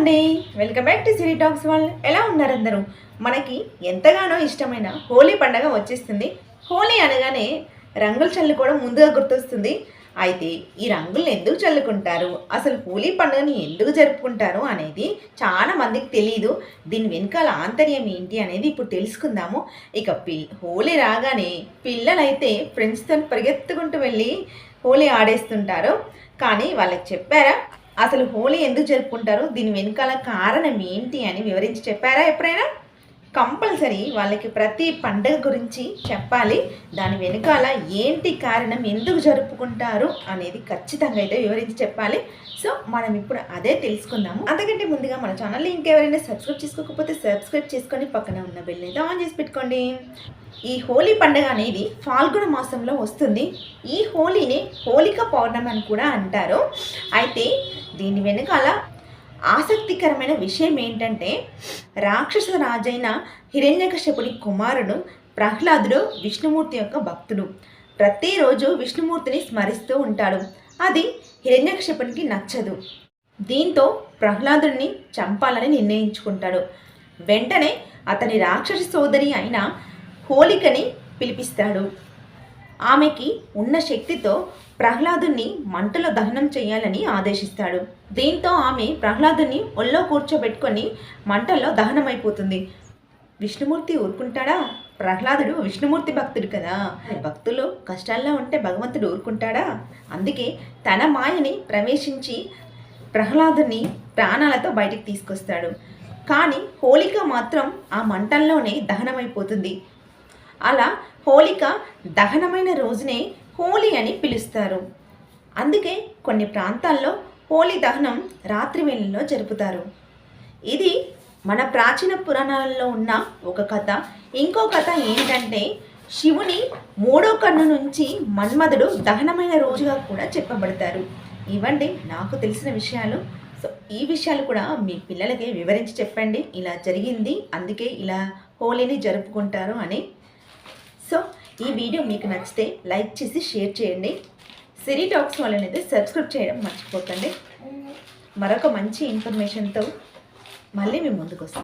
అండి. Welcome back to Siri talks వాళ్ళు ఎలా ఉన్నారు అందరూ? మనకి ఎంతగానో ఇష్టమైన హోలీ పండగ వచ్చేస్తుంది. హోలీ అనగానే రంగులు చల్లుకోవడం ముందుగా గుర్తొస్తుంది. అయితే ఈ రంగులను ఎందుకు చల్లుకుంటారు? అసలు హోలీ పండుగని ఎందుకు జరుపుకుంటారు అనేది చాలా మందికి తెలియదు దీని వెనకాల ఆంతర్యం ఏంటి అనేది ఇప్పుడు తెలుసుకుందాము. ఇక పిల్ హోలీ రాగానే పిల్లలైతే ఫ్రెండ్స్తో పరిగెత్తుకుంటూ వెళ్ళి హోలీ ఆడేస్తుంటారు. కానీ వాళ్ళకి చెప్పారా? అసలు హోలీ ఎందుకు జరుపుకుంటారు? దీని వెనకాల కారణం ఏంటి అని వివరించి చెప్పారా ఎప్పుడైనా? కంపల్సరీ వాళ్ళకి ప్రతి పండుగ గురించి చెప్పాలి. దాని వెనకాల ఏంటి కారణం ఎందుకు జరుపుకుంటారు అనేది ఖచ్చితంగా అయితే వివరించి చెప్పాలి. సో మనం ఇప్పుడు అదే తెలుసుకుందాము. అంతకంటే ముందుగా మన ఛానల్ని ఇంకెవరైనా సబ్స్క్రైబ్ చేసుకోకపోతే సబ్స్క్రైబ్ చేసుకొని పక్కన ఉన్న బెల్ అయితే ఆన్ చేసి పెట్టుకోండి. ఈ హోలీ పండుగ అనేది ఫాల్గుణ మాసంలో వస్తుంది. ఈ హోలీని హోళిక పౌర్ణమి అని కూడా అంటారు. అయితే దీని వెనకాల ఆసక్తికరమైన విషయం ఏంటంటే రాక్షస రాజైన హిరణ్యకశ్యపుడి కుమారుడు ప్రహ్లాదుడు విష్ణుమూర్తి యొక్క భక్తుడు. ప్రతిరోజు విష్ణుమూర్తిని స్మరిస్తూ ఉంటాడు. అది హిరణ్యకశ్యపునికి నచ్చదు. దీంతో ప్రహ్లాదుడిని చంపాలని నిర్ణయించుకుంటాడు. వెంటనే అతని రాక్షస సోదరి అయిన హోలికని పిలిపిస్తాడు. ఆమెకి ఉన్న శక్తితో ప్రహ్లాదుని మంటలో దహనం చేయాలని ఆదేశిస్తాడు. దీంతో ఆమె ప్రహ్లాదుని ఒళ్ళో కూర్చోబెట్టుకొని మంటల్లో దహనమైపోతుంది. విష్ణుమూర్తి ఊరుకుంటాడా? ప్రహ్లాదుడు విష్ణుమూర్తి భక్తుడు కదా. భక్తులు కష్టాల్లో ఉంటే భగవంతుడు ఊరుకుంటాడా? అందుకే తన మాయని ప్రవేశించి ప్రహ్లాదుని ప్రాణాలతో బయటికి తీసుకొస్తాడు. కానీ హోలిక మాత్రం ఆ మంటల్లోనే దహనమైపోతుంది. అలా హోలిక దహనమైన రోజునే హోలీ అని పిలుస్తారు. అందుకే కొన్ని ప్రాంతాల్లో హోలీ దహనం రాత్రి వేళల్లో జరుపుతారు. ఇది మన ప్రాచీన పురాణాలలో ఉన్న ఒక కథ. ఇంకో కథ ఏంటంటే శివుని మూడో కన్ను నుంచి మన్మధుడు దహనమైన రోజుగా కూడా చెప్పబడతారు. ఇవ్వండి నాకు తెలిసిన విషయాలు. సో ఈ విషయాలు కూడా మీ పిల్లలకి వివరించి చెప్పండి. ఇలా జరిగింది అందుకే ఇలా హోలీని జరుపుకుంటారు అని. సో ఈ వీడియో మీకు నచ్చితే లైక్ చేసి షేర్ చేయండి. సిరీ టాక్స్ వాళ్ళని అయితే సబ్స్క్రైబ్ చేయడం మర్చిపోకండి. మరొక మంచి ఇన్ఫర్మేషన్తో మళ్ళీ మేము ముందుకు వస్తాం.